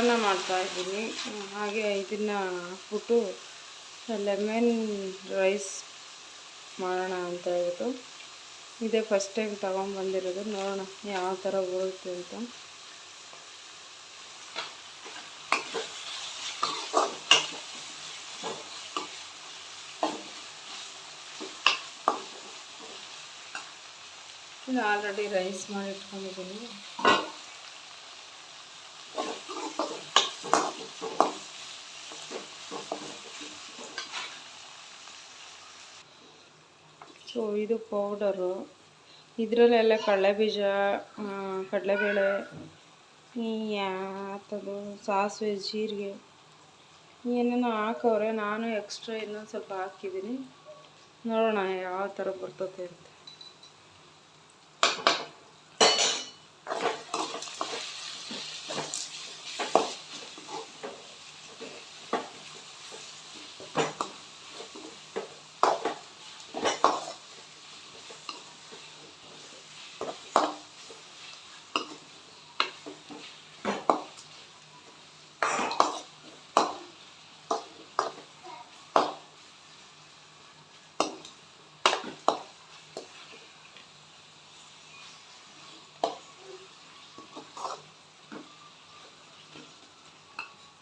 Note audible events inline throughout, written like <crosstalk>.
ಚಿತ್ರಾನ್ನ ಮಾಡ್ತಾಯಿದ್ದೀನಿ ಹಾಗೆ ಇದನ್ನು ಹಾಕ್ಬಿಟ್ಟು ಲೆಮನ್ ರೈಸ್ ಮಾಡೋಣ ಅಂತ ಹೇಳ್ಬಿಟ್ಟು ಇದೇ ಫಸ್ಟ್ ಟೈಮ್ ತೊಗೊಂಬಂದಿರೋದು ನೋಡೋಣ ಯಾವ ಥರ ಬರುತ್ತೆ ಅಂತ. ಆಲ್ರೆಡಿ ರೈಸ್ ಮಾಡಿ ಇಟ್ಕೊಂಡಿದ್ದೀನಿ. ಸೊ, ಇದು ಪೌಡರು ಇದರಲ್ಲೆಲ್ಲ ಕಡಲೆಬೀಜ ಕಡಲೆಬೇಳೆ ಯಾತದು ಸಾಸಿವೆ, ಜೀರಿಗೆ, ಏನೇನೋ ಹಾಕವ್ರೆ. ನಾನು ಎಕ್ಸ್ಟ್ರಾ ಇನ್ನೊಂದು ಸ್ವಲ್ಪ ಹಾಕಿದ್ದೀನಿ. ನೋಡೋಣ ಯಾವ ಥರ ಬರ್ತದೆ ಅಂತ.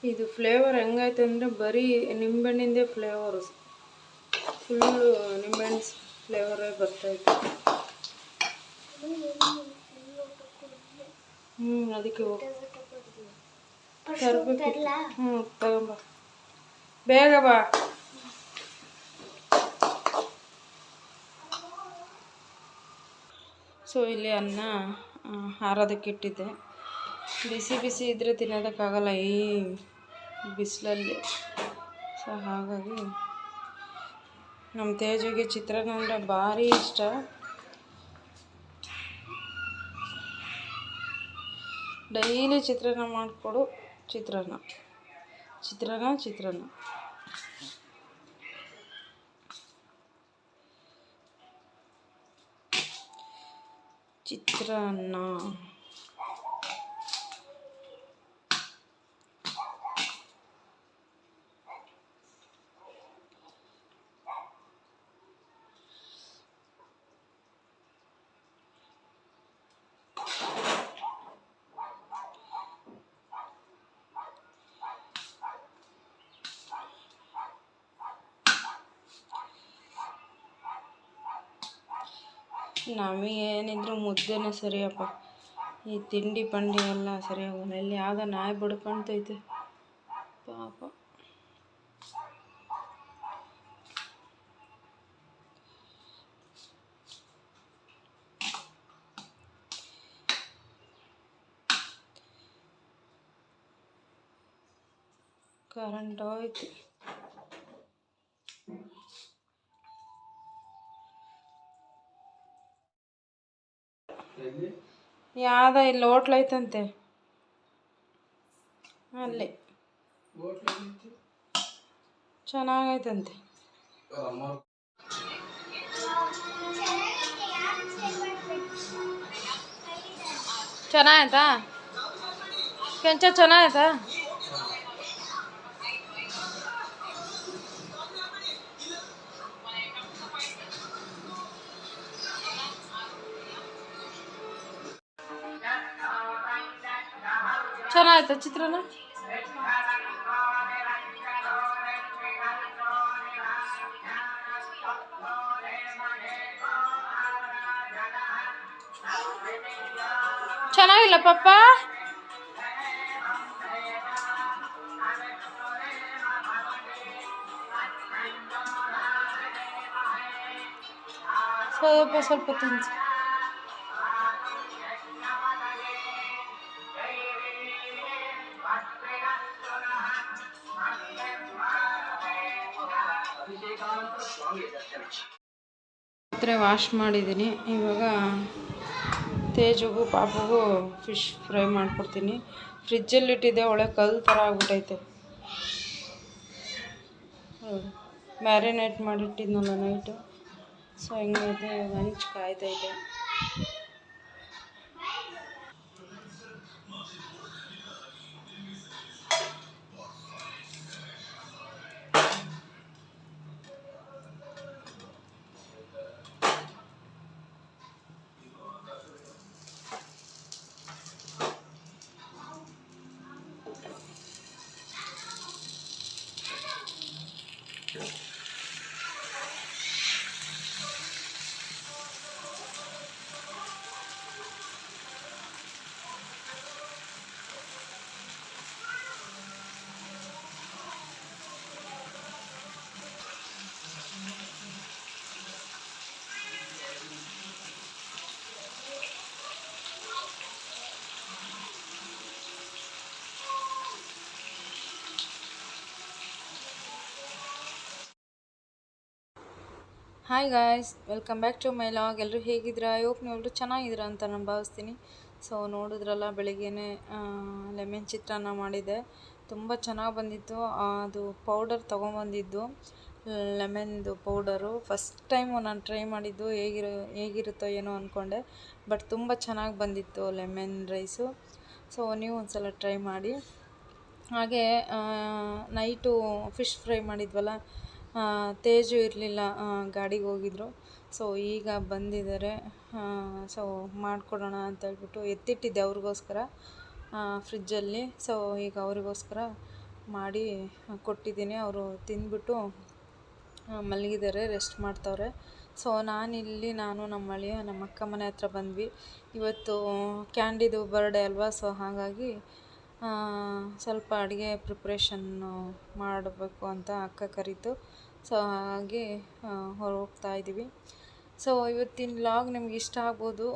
ಇದು ಫ್ಲೇವರ್ ಹೆಂಗೈತೆ ಅಂದರೆ ಬರೀ ನಿಂಬೆಹಣ್ಣಿಂದೇ ಫ್ಲೇವರು ಫುಲ್ಲು ನಿಂಬೆಹಣ್ಣು ಫ್ಲೇವರೇ ಬರ್ತೈತೆ ಹ್ಞೂ ಅದಕ್ಕೆ ಹೋಗಿ. ತರಬೇಕು ಹ್ಞೂ ತಗೊಂಬ. ಬೇಗ ಬಾ. ಸೊ ಇಲ್ಲಿ ಅನ್ನ ಹಾರೋದಕ್ಕಿಟ್ಟಿದ್ದೆ ಬಿಸಿ ಬಿಸಿ ಇದ್ದರೆ ತಿನ್ನೋದಕ್ಕಾಗಲ್ಲ ಈ ಬಿಸಿಲಲ್ಲಿ. ಸೊ, ಹಾಗಾಗಿ ನಮ್ಮ ತೇಜಿಗೆ ಚಿತ್ರಾನ್ನ ಅಂದರೆ ಭಾರಿ ಇಷ್ಟ. ಡೈಲಿ ಚಿತ್ರಾನ್ನ ಮಾಡಿಕೊಡು ಚಿತ್ರಾನ್ನ ಚಿತ್ರಾನ್ನ ಚಿತ್ರಾನ್ನ ಚಿತ್ರಾನ್ನ ನಮಗೇನಿದ್ರು ಮುದ್ದೆನೇ ಸರಿಯಪ್ಪ ಈ ತಿಂಡಿ ಪಂಡಿ ಎಲ್ಲ ಸರಿಯಾಗಲ್ಲ ಇಲ್ಲಿ ಯಾವುದೋ ನಾಯಿ ಬಡ್ಕೊಂತೈತೆ ಪಾಪ ಕರೆಂಟ್ ಹೋಯ್ತು ಯಾವ್ದೋ ಇಲ್ಲಿ ಹೋಟ್ಲ್ ಐತಂತೆ. ಅಲ್ಲಿ. ಚೆನ್ನಾಗೈತಂತೆ. ಚೆನ್ನಾಗಾಯ್ತಾ ಕೆಂಚ ಚೆನ್ನಾಯ್ತಾ ಚೆನ್ನಾಯ್ತಾ ಚಿತ್ರಾನ್ನ ಚೆನ್ನಾಗಿಲ್ಲ ಪಪ್ಪ ಸ್ವಲ್ಪ ಸ್ವಲ್ಪ ತಿನ್ಸಿ Wash ಮಾಡಿದ್ದೀನಿ. ಇವಾಗ ತೇಜುಗೂ, ಪಾಪುಗೂ ಫಿಶ್ ಫ್ರೈ ಮಾಡಿಕೊಡ್ತೀನಿ. ಫ್ರಿಜ್ಜಲ್ಲಿ ಇಟ್ಟಿದ್ದೆ, ಒಳ್ಳೆ ಕಲ್ಲು ಥರ ಆಗ್ಬಿಟ್ಟೈತೆ ಮ್ಯಾರಿನೇಟ್ ಮಾಡಿಟ್ಟಿದ್ನಲ್ಲ ನೈಟು ಸೊ ಹೆಂಗೈತೆ ಹಂಚು ಕಾಯ್ತೈತೆ hi guys welcome back to my vlog ಎಲ್ಲರೂ ಹೇಗಿದ್ದೀರಾ? ಹೋಪ್ ನೀವೆಲ್ಲರೂ ಚೆನ್ನಾಗಿದ್ದೀರಾ ಅಂತ ನಾನು ಭಾವಿಸ್ತೀನಿ. ಸೊ ನೋಡಿದ್ರಲ್ಲ ಬೆಳಿಗ್ಗೆ ಲೆಮನ್ ಚಿತ್ರಾನ್ನ ಮಾಡಿದ್ದೆ. ತುಂಬ ಚೆನ್ನಾಗಿ ಬಂದಿತ್ತು. ಅದು ಪೌಡರ್ ತೊಗೊಂಬಂದಿದ್ದು. ಲೆಮನ್ದು ಪೌಡರು ಫಸ್ಟ್ ಟೈಮು ನಾನು ಟ್ರೈ ಮಾಡಿದ್ದು ಹೇಗಿರೋ, ಹೇಗಿರುತ್ತೋ ಏನೋ ಅಂದ್ಕೊಂಡೆ ಬಟ್ ತುಂಬ ಚೆನ್ನಾಗಿ ಬಂದಿತ್ತು ಲೆಮನ್ ರೈಸು ಸೊ ನೀವು ಒಂದು ಸಲ ಟ್ರೈ ಮಾಡಿ. ಹಾಗೆ ನೈಟು ಫಿಶ್ ಫ್ರೈ ಮಾಡಿದ್ವಲ್ಲ ತೇಜು ಇರಲಿಲ್ಲ ಗಾಡಿಗೆ ಹೋಗಿದ್ರು. ಸೊ ಈಗ ಬಂದಿದ್ದಾರೆ ಸೊ ಮಾಡಿಕೊಡೋಣ ಅಂತ ಹೇಳ್ಬಿಟ್ಟು ಎತ್ತಿಟ್ಟಿದ್ದೆ ಅವ್ರಿಗೋಸ್ಕರ ಫ್ರಿಜ್ಜಲ್ಲಿ ಸೊ ಈಗ ಅವರಿಗೋಸ್ಕರ ಮಾಡಿ ಕೊಟ್ಟಿದ್ದೀನಿ. ಅವರು ತಿಂದ್ಬಿಟ್ಟು ಮಲಗಿದ್ದಾರೆ ರೆಸ್ಟ್ ಮಾಡ್ತವ್ರೆ. ಸೊ ನಾನಿಲ್ಲಿ, ನಾನು ನಮ್ಮ ಅಳಿಯ ನಮ್ಮ ಅಕ್ಕ ಮನೆ ಹತ್ರ ಬಂದ್ವಿ. ಇವತ್ತು ಕ್ಯಾಂಡಿದು ಬರ್ಡೇ ಅಲ್ವಾ? ಸೊ ಹಾಗಾಗಿ ಸ್ವಲ್ಪ ಅಡುಗೆ ಪ್ರಿಪ್ರೇಷನ್ನು ಮಾಡಬೇಕು ಅಂತ ಅಕ್ಕ ಕರೀತು. ಸೊ ಹೊರ ಹೋಗ್ತಾ ಇದ್ದೀವಿ. ಸೊ ಇವತ್ತಿನ ಲಾಗ್ ನಿಮ್ಗೆ ಇಷ್ಟ ಆಗ್ಬೋದು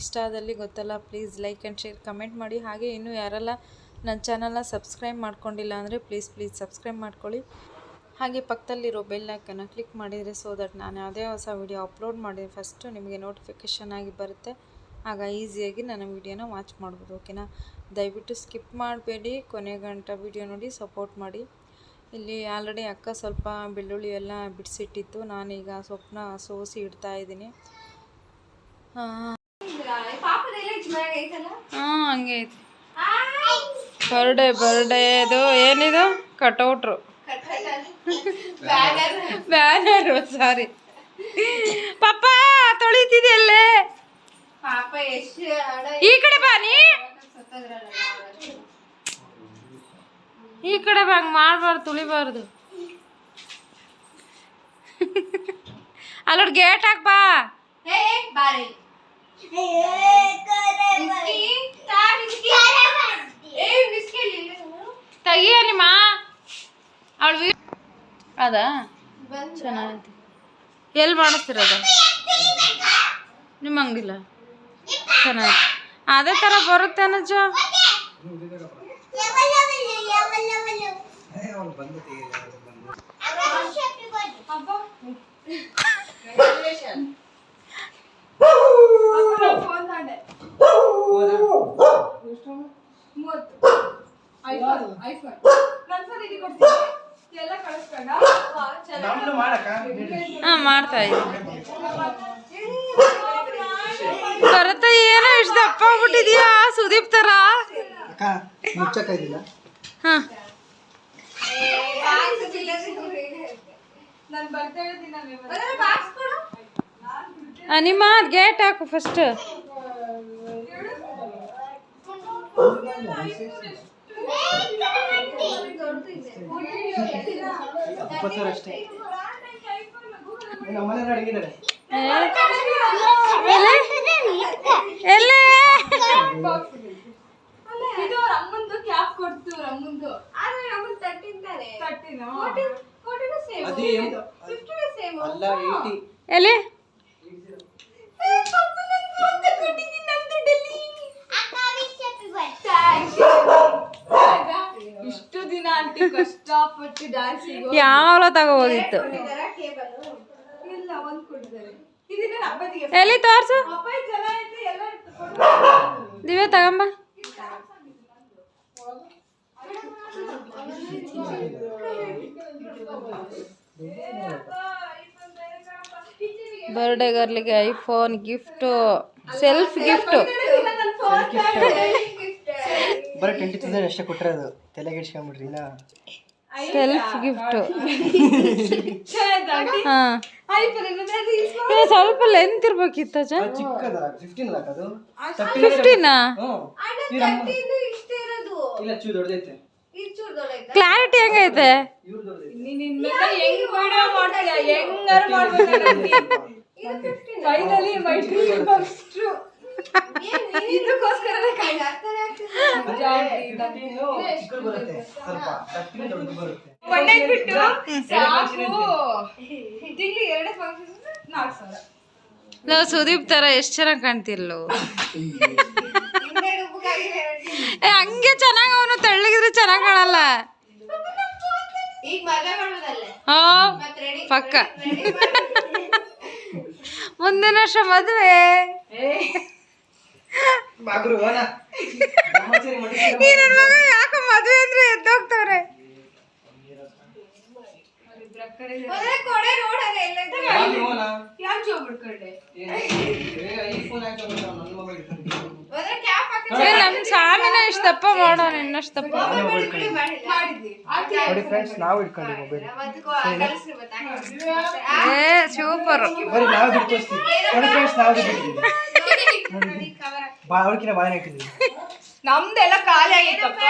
ಇಷ್ಟ ಆದಲ್ಲಿ ಗೊತ್ತಲ್ಲ please like and share comment ಮಾಡಿ. ಹಾಗೆ ಇನ್ನೂ ಯಾರೆಲ್ಲ ನನ್ನ ಚಾನಲ್ನ ಸಬ್ಸ್ಕ್ರೈಬ್ ಮಾಡ್ಕೊಂಡಿಲ್ಲ ಅಂದರೆ ಪ್ಲೀಸ್ ಪ್ಲೀಸ್ ಸಬ್ಸ್ಕ್ರೈಬ್ ಮಾಡ್ಕೊಳ್ಳಿ. ಹಾಗೆ ಪಕ್ಕದಲ್ಲಿರೋ ಬೆಲ್ ಐಕನ್ನು ಕ್ಲಿಕ್ ಮಾಡಿದರೆ ಸೊ ದಟ್ ನಾನು ಯಾವುದೇ ಹೊಸ ವಿಡಿಯೋ ಅಪ್ಲೋಡ್ ಮಾಡಿದ್ರೆ ಫಸ್ಟು ನಿಮಗೆ ನೋಟಿಫಿಕೇಷನ್ ಆಗಿ ಬರುತ್ತೆ. ಆಗ ಈಸಿಯಾಗಿ ನನ್ನ ವಿಡಿಯೋನ ವಾಚ್ ಮಾಡ್ಬೋದು ಓಕೆನಾ ದಯವಿಟ್ಟು ಸ್ಕಿಪ್ ಮಾಡಬೇಡಿ, ಕೊನೆ ಗಂಟ ವಿಡಿಯೋ ನೋಡಿ ಸಪೋರ್ಟ್ ಮಾಡಿ. ಇಲ್ಲಿ ಆಲ್ರೆಡಿ ಅಕ್ಕ ಸ್ವಲ್ಪ ಬೆಳ್ಳುಳ್ಳಿ ಎಲ್ಲ ಬಿಡಿಸಿಟ್ಟಿತ್ತು. ನಾನೀಗ ಸೊಪ್ಪನ್ನ ಸೋಸಿ ಇಡ್ತಾ ಇದ್ದೀನಿ. ಹಾಂ. ಹಂಗೆ ಐತಿ. ಬರ್ಡೇ ಬರ್ಡೇದು ಏನಿದು? ಕಟೌಟ್ರು ಬ್ಯಾನರು ಸಾರಿ ಪಾಪ ತೊಳಿತಿದೆಯಲ್ಲೇ ಈ ಕಡೆ ಬಾ ನೀ. ಈ ಕಡೆ ಹಂಗೆ ಮಾಡಬಾರ್ದು ತುಳಿಬಾರ್ದು. ಅಲ್ಲೋಡ್ ಗೇಟ್ ಹಾಕ್ ಬಾ. ತೆಗಿಯ ನಿಮ್ಮ ಅವಳು ಅದ? ಚೆನ್ನಾಗೈತಿ. ಎಲ್ಲಿ ಮಾಡಿಸ್ತಿರೋದ ನಿಮ್ಮ ಅಂಗಡಿಲ್ಲ ಚೆನ್ನಾಗಿ ಅದೇ ಥರ ಬರುತ್ತೆ ಅನಜ್ಜ ಫೋನ್ ತಾಂಡೆ ಮೂವತ್ತು ಐಫೋನ್ ಐಫೋನ್ ನನ್ನ ಫೋನ್ ಇದಕ್ಕೆ ಕೊಡ್ತೀನಿ ಎಲ್ಲ ಕಳಿಸ್ಕೊಂಡ ವಾ, ಚೆನ್ನಾಗಿ ಹಾಂ ಮಾಡ್ತಾ ಇದ್ದೀನಿ ಬರುತ್ತೆ ಏನೋ ಇಷ್ಟು ದಪ್ಪ ಆಗ್ಬಿಟ್ಟಿದ್ಯಾ ಸುದೀಪ್ ತರ? ಅಕ್ಕ ಮುಚ್ಚಕ್ಕಾಯ್ತಿಲ್ಲ ಹಾಂ. ನಿಮ್ಮ ಗೇಟ್ ಹಾಕು ಫಸ್ಟ್ ಎಲ್ಲೇ? ಇದು ಅಮ್ಮಂದು ಕ್ಯಾಪ್ ಕೊಡ್ತು ಅಮ್ಮಂದು ಆದ್ರೆ ತಟ್ಟಿದ್ದಾರೆ ತಟ್ಟಿನ ಫೋಟೋನು ಸೇಮ್ ಅದು ಏನ್- ಫಿಫ್ಟಿನೂ ಸೇಮ್ ಅಲ್ಲ ಏಯ್ಟಿ ಎಲೆ <laughs> ಇಷ್ಟು ದಿನ ಆಂಟಿ ಕಷ್ಟಪಟ್ಟು ಡ್ಯಾನ್ಸ್ ಯಾವ ತಗೋಬೋದಿತ್ತು. ಇಲ್ಲ ಒಂದ್ ಇದನ್ನ ಎಲ್ಲಿ ತೋರ್ಸು? ಅಪ್ಪಾಜಿ ಜನ ಐತೆ ಎಲ್ಲ ಕೊಡು. ದಿವ್ಯ ತಗೊಂಬ. ಬರ್ಡೇ ಗರ್ಲಿಗೆ ಐಫೋನ್ ಗಿಫ್ಟು ಸೆಲ್ಫ್ ಗಿಫ್ಟು ಬರೀ ಟ್ವೆಂಟಿ ತೌಸಂಡ್ ಅಷ್ಟೇ ಕೊಟ್ಟಿರೋದು ತಲೆಗೆ ಇಡ್ಸ್ಕೊಂಬಿಡ್ರಿ ಇನ್ನ <laughs> ಸೆಲ್ಫ್ ಗಿಫ್ಟು ಹಾಂ. ಸ್ವಲ್ಪ ಲೆಂತ್ ಇರ್ಬೇಕಿತ್ತ ಫಿಫ್ಟೀನ್ ಅದು ಇಲ್ಲ ಚೂ ದೊಡ್ಡದೈತೆ? ಕ್ಲಾರಿಟಿ ಹೆಂಗೈತೆ? ನಾವು ಸುದೀಪ್ ತರ ಎಷ್ಟ್ ಚೆನ್ನಾಗಿ ಕಾಣ್ತಿಲ್ಲೋ? <laughs> ಏ ಹಂಗೆ ಚೆನ್ನಾಗಿ ಅವನು ತೆಳ್ಳಗಿದ್ರೆ ಚೆನ್ನಾಗಿ ಕಾಣಲ್ಲ. ಹಾ ರೆಡಿ ಪಕ್ಕ. ಮುಂದಿನ ವರ್ಷ ಮದುವೆ. ಈ ಮಗ ಯಾಕೆ ಮದುವೆ ಅಂದ್ರೆ ಎದ್ದೋಗ್ತವ್ರೆ? ಯಾಕೆ ನನ್ನ ಮೊಬೈಲ್ ಇಟ್ಕೊಂಡು ಹೋದ್ರೆ ಕ್ಯಾಪ್ ಹಾಕಿ ಏ, ನಮ್ ಸ್ವಾಮಿನ ಇಷ್ಟಪ್ಪ ಮಾಡೋಣ ಇನ್ನಷ್ಟಪ್ಪ ಮಾಡಿದ್ವಿ ನೋಡಿ ಫ್ರೆಂಡ್ಸ್ ನಾವು ಇಟ್ಕೊಂಡಿ ಮೊಬೈಲ್. ಏ ಸೂಪರ್ ಬರೀ ನಾವು ದುಡ್ಡು ತೋರಿಸ್ತೀವಿ ನೋಡಿ ಫ್ರೆಂಡ್ಸ್ ನಾವು ದುಡ್ಡು ಇಟ್ಟಿದ್ದೀವಿ ಬಾ ಬಾಳೆ ನಮ್ದೆಲ್ಲ ಖಾಲಿ ಆಗಿತ್ತಪ್ಪ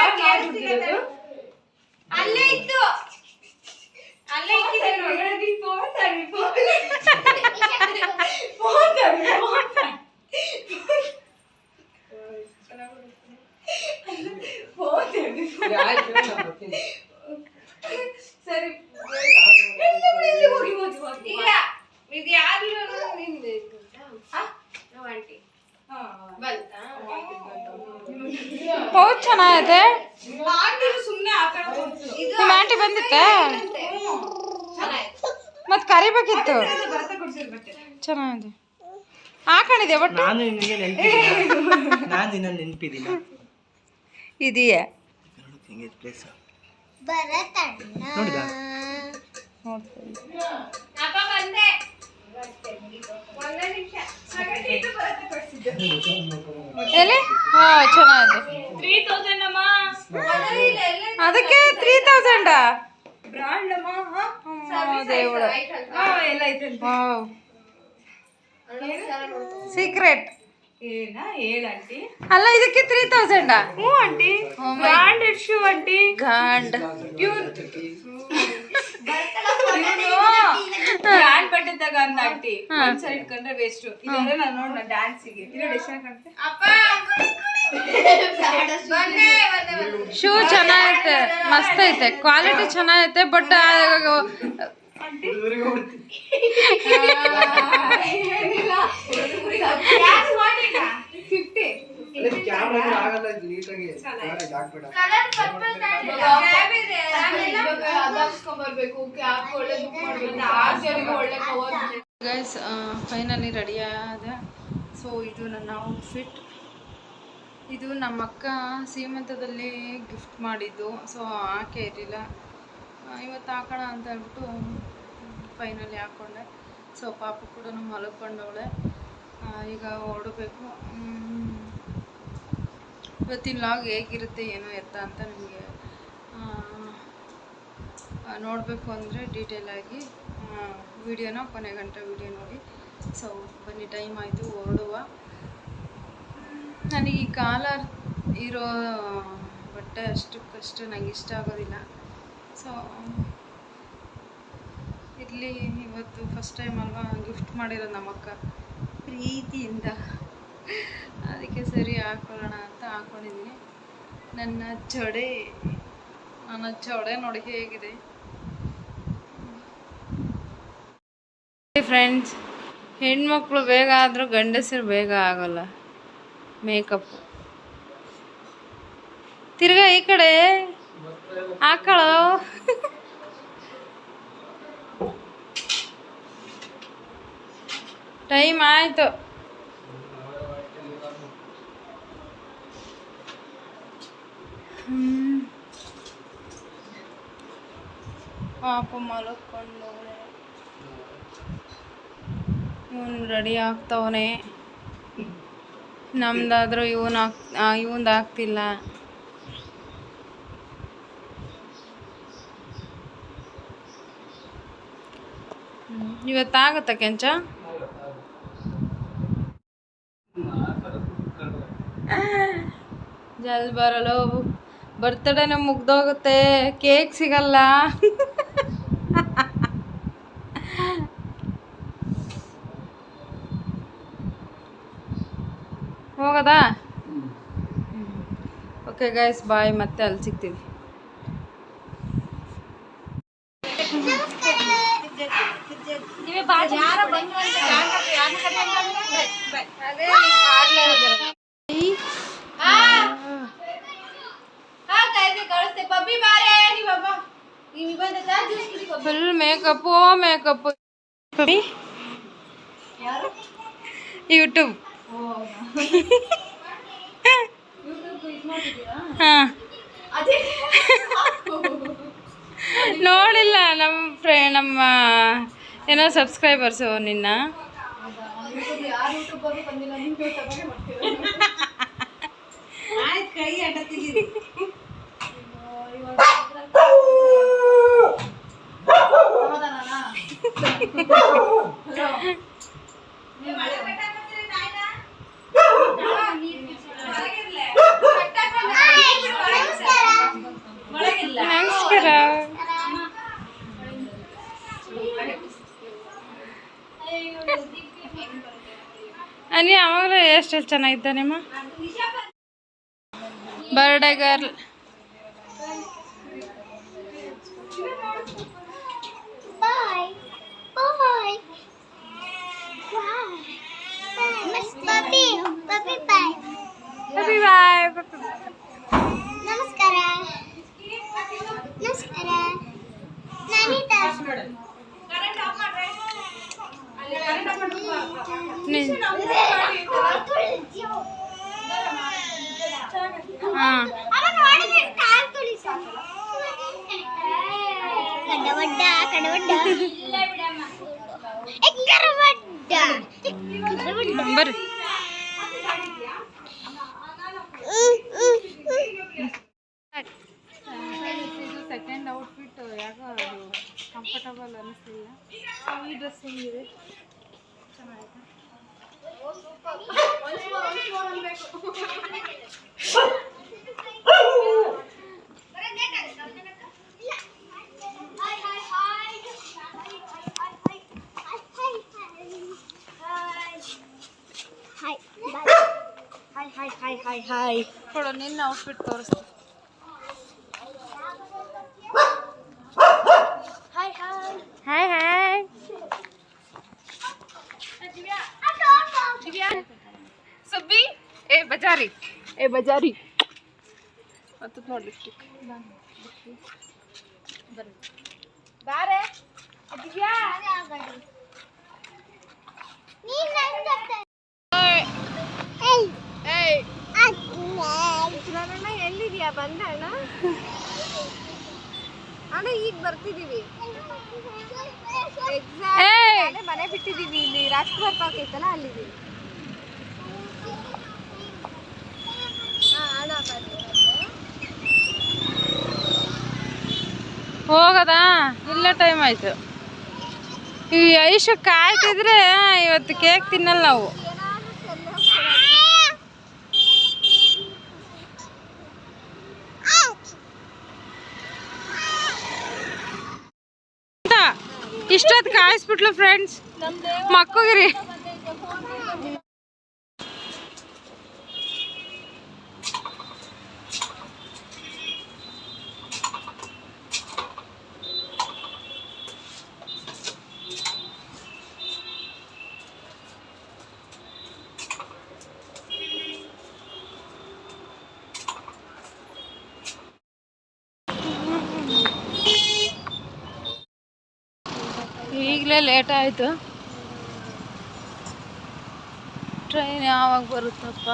ಅಲ್ಲೇ ಇತ್ತು. ಅಲ್ಲೇ ನೋಡಿ. ಫೋನ್ ತರ್ರಿ ಫೋನ್ ಫೋನ್ ತರ್ರಿ ಫೋನ್ ಫೋನ್ ತರ್ರಿ ಸರಿ. ಎಲ್ಲಿ ಹೋಗಿ ಹೋಗಿ ಹೋಗಿ ಇಲ್ಲ ಇದು ಯಾರಿಲ್ಲ ನಿಂದು. ಆಂಟಿ. ಬಂತಾ? ಪೌಚ್ ಚೆನ್ನಾಗಿದೆ ಆಂಟಿ ಸುಮ್ಮನೆ ಆ ಕಡೆ ಇದು ನಿಮ್ಮ ಆಂಟಿ ಬಂದಿತ್ತೆ? ಮತ್ ಕರಿಬೇಕಿತ್ತು? ಚೆನ್ನಾಗಿದೆ. ಹಾಕೊಂಡಿದೆ ಒಟ್ಟು ನಾನು ನಿನಗೆ ನೆನಪಿದ್ದೀನಿ ನಾನು ನಿನ್ನ ನೆನಪಿದ್ದೀನಿ ಇದೆಯಾ? ಎಲ್ಲಿ? ಹಾ ಚೆನ್ನಾಗಿದೆ. ಅದಕ್ಕೆ ತ್ರೀ ತೌಸಂಡ್ ಬ್ರಾಂಡ್ ಅಮ್ಮ ದೇವಳ ಎಲ್ಲ ಐತೆ ವಾವ್ ಸೀಕ್ರೆಟ್ ಅಲ್ಲ ಇದಕ್ಕೆ ತ್ರೀ ತೌಸಂಡ್ ಹ್ಞೂ ಆಂಟಿ. Branded shoe aunty. ಗಾಂಡ್ ಇವ್ನು ಬಟ್ಟೆ ಅಂದ ಆಂಟಿ. ಒಂದ್ಸಲ ಇಟ್ಕೊಂಡ್ರೆ ವೇಸ್ಟ್ ಇದಾರೆ ನಾನು ಡ್ಯಾನ್ಸಿಗೆ ಕಾಣ್ತೆ ಶೂ ಚೆನ್ನಾಗೈತೆ. ಮಸ್ತ್ ಐತೆ. ಕ್ವಾಲಿಟಿ ಚೆನ್ನಾಗೈತೆ but fifty guys finally ready ಆದ. ಸೊ ಇದು ನನ್ನ ಔಟ್ಫಿಟ್ ಇದು ನಮ್ಮ ಅಕ್ಕ ಸೀಮಂತದಲ್ಲಿ ಗಿಫ್ಟ್ ಮಾಡಿದ್ದು. ಸೊ ಹಾಕೇ ಇರಲಿಲ್ಲ. ಇವತ್ತು ಹಾಕೋಣ ಅಂತ ಹೇಳ್ಬಿಟ್ಟು ಫೈನಲಿ ಹಾಕ್ಕೊಂಡೆ ಸೊ ಪಾಪ ಕೂಡ ಮಲ್ಕೊಂಡವಳೆ ಆ, ಈಗ ಹೊರಡಬೇಕು ಇವತ್ತಿನ ಲಾಗ್ ಹೇಗಿರುತ್ತೆ, ಏನೋ ಎತ್ತ ಅಂತ ನಿಮಗೆ ನೋಡಬೇಕು ಅಂದರೆ ಡೀಟೇಲಾಗಿ ವಿಡಿಯೋನ ಕೊನೆ ಗಂಟೆ ವಿಡಿಯೋ ನೋಡಿ. ಸೊ ಬನ್ನಿ ಟೈಮ್ ಆಯಿತು ಹೊರಡುವ ನನಗೆ ಈ ಕಾಲರ್ ಇರೋ ಬಟ್ಟೆ ಅಷ್ಟಕ್ಕಷ್ಟು ನನಗೆ ಇಷ್ಟ ಆಗೋದಿಲ್ಲ. ಸೊ ಇರಲಿ ಇವತ್ತು ಫಸ್ಟ್ ಟೈಮ್ ಅಲ್ವಾ ಗಿಫ್ಟ್ ಮಾಡಿರೋ ನಮ್ಮಕ್ಕ. ಪ್ರೀತಿಯಿಂದ. ಅದಕ್ಕೆ ಸರಿ ಹಾಕೊಳ್ಳೋಣ ಅಂತ ಹಾಕೊಂಡಿದ್ದೀನಿ ನನ್ನ ಜಡೆ ನನ್ನ ಜಡೆ ನೋಡಿ ಹೇಗಿದೆ. ಫ್ರೆಂಡ್ಸ್ ಹೆಣ್ಮಕ್ಳು ಬೇಗ ಆದರೂ ಗಂಡಸರು ಬೇಗ ಆಗೋಲ್ಲ. ಮೇಕಪ್ ತಿರ್ಗಾ ಈ ಕಡೆ. ಹಾಕೊಳ್ಳೋ. <laughs> ಟೈಮ್ ಆಯಿತು. ಪಾಪ ಮಲಕೊಂಡವಳೆ ಇವನು ರೆಡಿ ಆಗ್ತವನೆ. ನಮ್ದಾದ್ರೂ ಇವನು ಹಾಕ್ ಇವಂದು ಆಗ್ತಿಲ್ಲ. ಇವತ್ತಾಗುತ್ತಾ ಕೆಂಚ? ಜಲ್ ಬರಲು ಬರ್ತಡೇನೆ ಮುಗ್ದೋಗುತ್ತೆ ಕೇಕ್ ಸಿಗಲ್ಲ ಹೋಗದಾ ಓಕೆ ಗೈಸ್ ಬಾಯ್ ಮತ್ತೆ ಅಲ್ಲಿ ಸಿಗ್ತೀವಿ ಪಪ್ಪಿ ಬಾರೆ ನೀವ್ ಬಾಬಾ ನೀವ್ ಬಂದ ಜ್ಯೂಸ್ ಕುಡಿ ಫುಲ್ ಮೇಕಪ್ ಮೇಕಪ್ ಯೂಟ್ಯೂಬ್ ಹಾಂ. ನೋಡಿಲ್ಲ ನಮ್ಮ ಫ್ರೆ ನಮ್ಮ ಏನೋ ಸಬ್ಸ್ಕ್ರೈಬರ್ಸು ನಿನ್ನ. ಯೂಟ್ಯೂಬ್ ಯಾರು ಯೂಟ್ಯೂಬರು ಬಂದಿಲ್ಲ ನಿಮ್ಮ ಯೂಟ್ಯೂಬೇ ಕೈ ಅಡ್ಡ ಚೆನ್ನಾಗಿದ್ದಾನೆಮ್ಮ birthday hi hi hi hi hi hi ಕೊಡು ನಿನ್ನ ಔಟ್ಫಿಟ್ ತೋರಿಸ್ತೀನಿ hi hi hi hi Subbi ಏ ಬಜಾರಿ ಏ ಬಜಾರಿ ಮತ್ತು ನೋಡಿ ಲಿಪ್ಸ್ಟಿಕ್ ಬಾರೆ ದಿವ್ಯಾ ನೀನ್ ನನ್ ಜೊತೆ ಏಯ್ ಏಯ್ ಏಯ್ ಅಣ್ಣ ಎಲ್ಲಿದ್ಯಾ ಬಂದ ಅಣ್ಣ ಅಣ್ಣ ಈಗ ಬರ್ತಿದೀವಿ ಏಯ್ ಮನೆ ಬಿಟ್ಟಿದೀವಿ ಇಲ್ಲಿ ರಾಜ್ಕುಮಾರ್ ಪಾರ್ಕ್ ಐತಲ್ಲ ಅಲ್ಲಿದ್ದೀವಿ ಹೋಗದಾ? ಇಲ್ಲ ಟೈಮ್ ಆಯ್ತು. ಈ ಐಶು ಕಾಯ್ತಿದ್ರೆ ಇವತ್ತು ಕೇಕ್ ತಿನ್ನಲ್ಲ ನಾವು ಇಷ್ಟೊತ್ತು ಕಾಯಿಸ್ಬಿಟ್ಲು ಫ್ರೆಂಡ್ಸ್ ಮಕ್ಕಗಿರಿ. ಈಗಲೇ ಲೇಟ್ ಆಯಿತು. ಟ್ರೈನ್ ಯಾವಾಗ ಬರುತ್ತಪ್ಪ?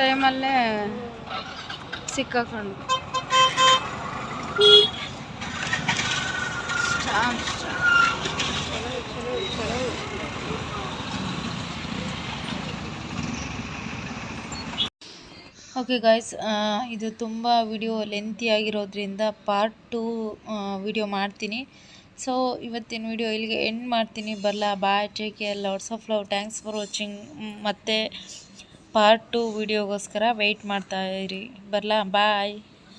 ಟೈಮಲ್ಲೇ ಸಿಕ್ಕಾಕೊಂಡು. ಓಕೆ ಗಾಯ್ಸ್ ಇದು ತುಂಬ ವಿಡಿಯೋ ಲೆಂತಿ ಆಗಿರೋದ್ರಿಂದ ಪಾರ್ಟ್ ಟು ವಿಡಿಯೋ ಮಾಡ್ತೀನಿ. ಸೊ ಇವತ್ತಿನ ವಿಡಿಯೋ ಇಲ್ಲಿಗೆ ಎಂಡ್ ಮಾಡ್ತೀನಿ. ಬರಲ್ಲ bye take care lots of love thanks for watching ಮತ್ತು ಪಾರ್ಟ್ ಟು ವಿಡಿಯೋಗೋಸ್ಕರ ವೆಯ್ಟ್ ಮಾಡ್ತಾ ಇರಿ. ಬರಲಾ ಬಾಯ್